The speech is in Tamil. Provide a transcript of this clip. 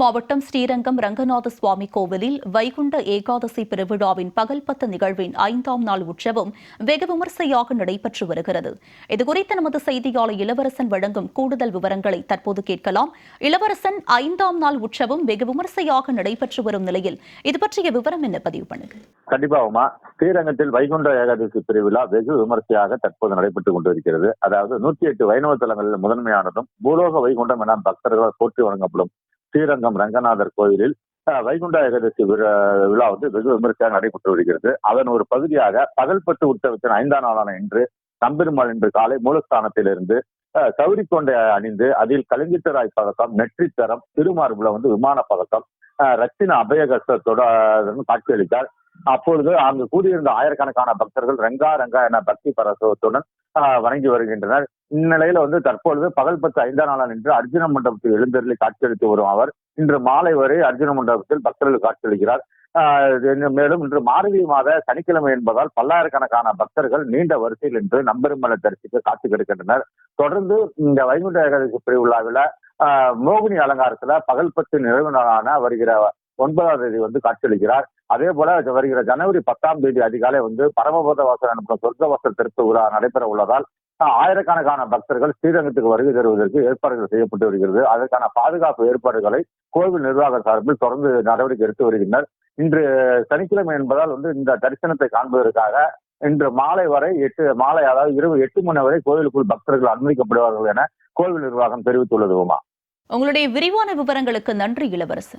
மாவட்டம் ஸ்ரீரங்கம் ரங்கநாத சுவாமி கோவிலில் வைகுண்ட ஏகாதசி பெருவிழாவின் பகல் பத்து நிகழ்வின் ஐந்தாம் நாள் உற்சவம் வெகு விமர்சையாக நடைபெற்று வருகிறது. இதுகுறித்து நமது செய்தியாளர் இளவரசன் வழங்கும் கூடுதல் விவரங்களை தற்போது கேட்கலாம். இளவரசன் ஐந்தாம் நாள் உற்சவம் வெகு விமர்சையாக நடைபெற்று வரும் நிலையில் இது பற்றிய விவரம் என்ன பதிவு பண்ணுங்க. கண்டிப்பா உமா ஸ்ரீரங்கத்தில் வைகுண்ட ஏகாதசி திருவிழா வெகு விமர்சையாக தற்போது நடைபெற்றுக் கொண்டிருக்கிறது அதாவது நூற்றி எட்டு வைணவ தலங்களில் முதன்மையானதும் பூலோக வைகுண்டம் என பக்தர்களால் போற்றி வழங்கப்படும் ஸ்ரீரங்கம் ரங்கநாதர் கோயிலில் வைகுண்ட ஏகாதசி விழா விழா வந்து வெகு விமர்சையாக நடைபெற்று வருகிறது. அதன் ஒரு பகுதியாக பகல்பட்டு உற்சவத்தின் ஐந்தாம் நாளான இன்று நம்பெருமாள் இன்று காலை மூலஸ்தானத்திலிருந்து சௌரி கொண்டை அணிந்து அதில் கலிங்கித்தராய் பதக்கம் நெற்றித்தரம் திருமார்புல வந்து விமான பதக்கம் ரத்தின அபயகஸ்தோட காட்சியளித்தார். அப்பொழுது அங்கு கூடியிருந்த ஆயிரக்கணக்கான பக்தர்கள் ரங்கா ரங்கா என பக்தி பரசவத்துடன் வணங்கி வருகின்றனர். இந்நிலையில வந்து தற்பொழுது பகல் பத்து ஐந்தாம் நாள் நின்று அர்ஜுன மண்டபத்தில் எழுந்தருளி காட்சியளித்து வரும் அவர். இன்று மாலை வரை அர்ஜுன மண்டபத்தில் பக்தர்கள் காட்சியளிக்கிறார். மேலும் இன்று மார்கழி மாத சனிக்கிழமை என்பதால் பல்லாயிரக்கணக்கான பக்தர்கள் நீண்ட வரிசையில் இன்று நம்பெருமலை தரிசிக்க காத்து கிடக்கின்றனர். தொடர்ந்து இந்த வைகுண்ட ஏகாதசி திருவிழாவில் மோகினி அலங்காரத்துல பகல் பத்து நிறைவு நாளான வருகிற ஒன்பதாம் தேதி வந்து காட்சியளிக்கிறார். அதே போல வருகிற ஜனவரி பத்தாம் தேதி அதிகாலை வந்து பரமபத வாசல் எனப்படும் சொர்க்க வாசல் திருத்த உலா நடைபெற உள்ளதால் ஆயிரக்கணக்கான பக்தர்கள் ஸ்ரீரங்கத்துக்கு வருகை தருவதற்கு ஏற்பாடுகள் செய்யப்பட்டு வருகிறது. அதற்கான பாதுகாப்பு ஏற்பாடுகளை கோவில் நிர்வாக சார்பில் தொடர்ந்து நடவடிக்கை எடுத்து வருகின்றனர். இன்று சனிக்கிழமை என்பதால் வந்து இந்த தரிசனத்தை காண்பதற்காக இன்று மாலை வரை எட்டு மாலை அதாவது இரவு எட்டு மணி வரை கோவிலுக்குள் பக்தர்கள் அனுமதிக்கப்படுவார்கள் என கோவில் நிர்வாகம் தெரிவித்துள்ளது உமா. உங்களுடைய விரிவான விவரங்களுக்கு நன்றி இளவரசன்.